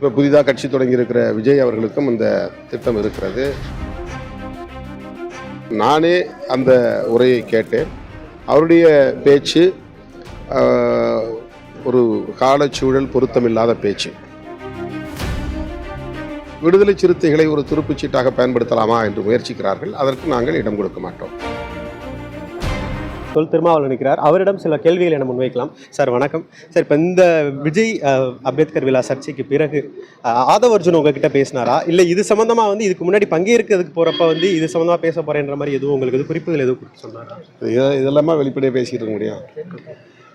இப்போ புதிதாக கட்சி தொடங்கியிருக்கிற விஜய் அவர்களுக்கும் இந்த திட்டம் இருக்கிறது. நானே அந்த உரையை கேட்டேன். அவருடைய பேச்சு ஒரு காலச்சூழல் பொருத்தமில்லாத பேச்சு. விடுதலை சிறுத்தைகளை ஒரு துருப்புச்சீட்டாக பயன்படுத்தலாமா என்று முயற்சிக்கிறார்கள். அதற்கு நாங்கள் இடம் கொடுக்க மாட்டோம். சொல் திருமாவளவன் இருக்கிறார் அவரிடம் சில கேள்விகளை என முன்வைக்கலாம். சார் வணக்கம். சார் இப்போ இந்த விஜய் அம்பேத்கர் விழா சர்ச்சைக்கு பிறகு ஆதவ அர்ஜுன் உங்ககிட்ட பேசினாரா? இல்லை இது சம்மந்தமாக வந்து இதுக்கு முன்னாடி பங்கேற்கிறதுக்கு போகிறப்ப வந்து இது சம்மந்தமாக பேச போகிறேன்ற மாதிரி எதுவும் உங்களுக்கு எதுவும் குறிப்புகள் எதுவும் கொடுத்து சொன்னாரா? இதெல்லாமா வெளிப்படையாக பேசிக்கிட்டு இருக்க முடியும்?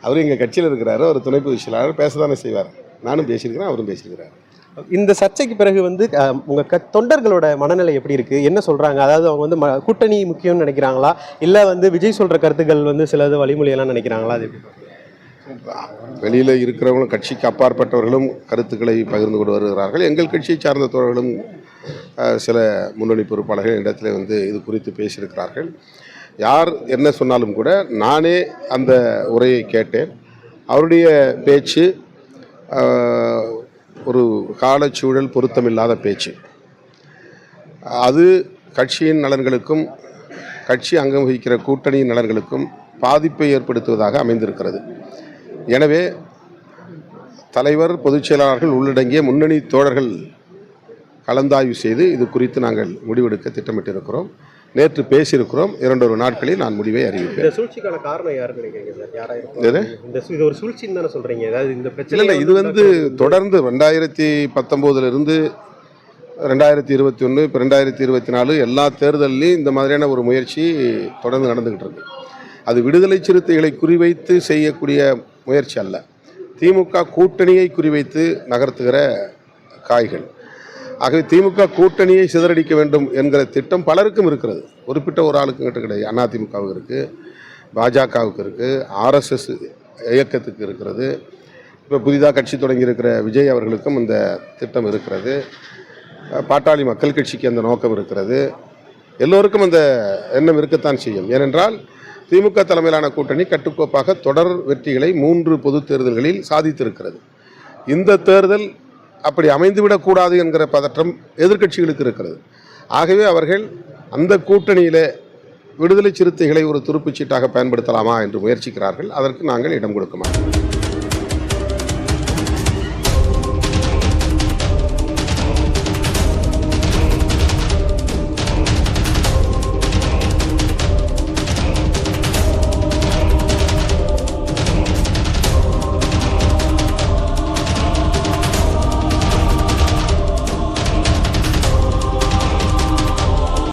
அவர் எங்கள் கட்சியில் இருக்கிறாரு. ஒரு துணை பொதுச் செயலாளர். பேச தானே செய்வார். நானும் பேசியிருக்கிறேன் அவரும் பேசியிருக்கிறார். இந்த சர்ச்சைக்கு பிறகு வந்து உங்க தொண்டர்களோட மனநிலை எப்படி இருக்கு? என்ன சொல்றாங்க? அதாவது அவங்க வந்து ம- கூட்டணி முக்கியம்னு நினைக்கிறாங்களா? இல்லை வந்து விஜய் சொல்ற கருத்துக்கள் வந்து சிலது வழிமொழியெல்லாம் நினைக்கிறாங்களா? அது வெளியில் இருக்கிறவங்களும் கட்சிக்கு அப்பாற்பட்டவர்களும் கருத்துக்களை பகிர்ந்து கொண்டு வருகிறார்கள். எங்கள் கட்சியை சார்ந்த தோழர்களும் சில முன்னணி பொறுப்பாளர்கள் இடத்துல வந்து இது குறித்து பேசியிருக்கிறார்கள். யார் என்ன சொன்னாலும் கூட நானே அந்த உரையை கேட்டேன். அவருடைய பேச்சு ஒரு காலச்சூழல் பொருத்தமில்லாத பேச்சு. அது கட்சியின் நலன்களுக்கும் கட்சி அங்கம் வகிக்கிற கூட்டணியின் நலன்களுக்கும் பாதிப்பை ஏற்படுத்துவதாக அமைந்திருக்கிறது. எனவே தலைவர் பொதுச் செயலாளர்கள் உள்ளடங்கிய முன்னணி தோழர்கள் கலந்தாய்வு செய்து இது குறித்து நாங்கள் முடிவெடுக்க திட்டமிட்டிருக்கிறோம். நேற்று பேசியிருக்கிறோம். இரண்டொரு நாட்களில் நான் முடிவை அறிவிப்பேன். இந்த சூழ்ச்சிக்கான காரணம் யாருன்னு நினைக்கிறீங்க சார்? யாரா? இந்த இது ஒரு சூழ்ச்சின்னு தானே சொல்றீங்க. அதாவது இந்த பிரச்சனை இல்லை இது வந்து தொடர்ந்து ரெண்டாயிரத்தி பத்தொம்போதுலேருந்து ரெண்டாயிரத்தி இருபத்தி ஒன்று இப்போ ரெண்டாயிரத்தி இருபத்தி நாலு எல்லா தேர்தல்லையும் இந்த மாதிரியான ஒரு முயற்சி தொடர்ந்து நடந்துக்கிட்டு இருக்கு. அது விடுதலை சிறுத்தைகளை குறிவைத்து செய்யக்கூடிய முயற்சி அல்ல. திமுக கூட்டணியை குறிவைத்து நகர்த்துகிற காய்கள். ஆகவே திமுக கூட்டணியை சிதறடிக்க வேண்டும் என்கிற திட்டம் பலருக்கும் இருக்கிறது. குறிப்பிட்ட ஒரு ஆளுக்கு கிட்ட கிடையாது. அதிமுகவுக்கு இருக்குது பாஜகவுக்கு இருக்குது ஆர்எஸ்எஸ் இயக்கத்துக்கு இருக்கிறது. இப்போ புதிதாக கட்சி தொடங்கியிருக்கிற விஜய் அவர்களுக்கும் இந்த திட்டம் இருக்கிறது. பாட்டாளி மக்கள் கட்சிக்கு அந்த நோக்கம் இருக்கிறது. எல்லோருக்கும் அந்த எண்ணம் இருக்கத்தான் செய்யும். ஏனென்றால் திமுக தலைமையிலான கூட்டணி கட்டுக்கோப்பாக தொடர் வெற்றிகளை மூன்று பொது தேர்தல்களில் சாதித்திருக்கிறது. இந்த தேர்தல் அப்படி அமைந்துவிடக்கூடாது என்கிற பதற்றம் எதிர்க்கட்சிகளுக்கு இருக்கிறது. ஆகவே அவர்கள் அந்த கூட்டணியில் விடுதலை சிறுத்தைகளை ஒரு துருப்புச் சீட்டாக பயன்படுத்தலாமா என்று முயற்சிக்கிறார்கள். அதற்கு நாங்கள் இடம் கொடுக்க மாட்டோம்.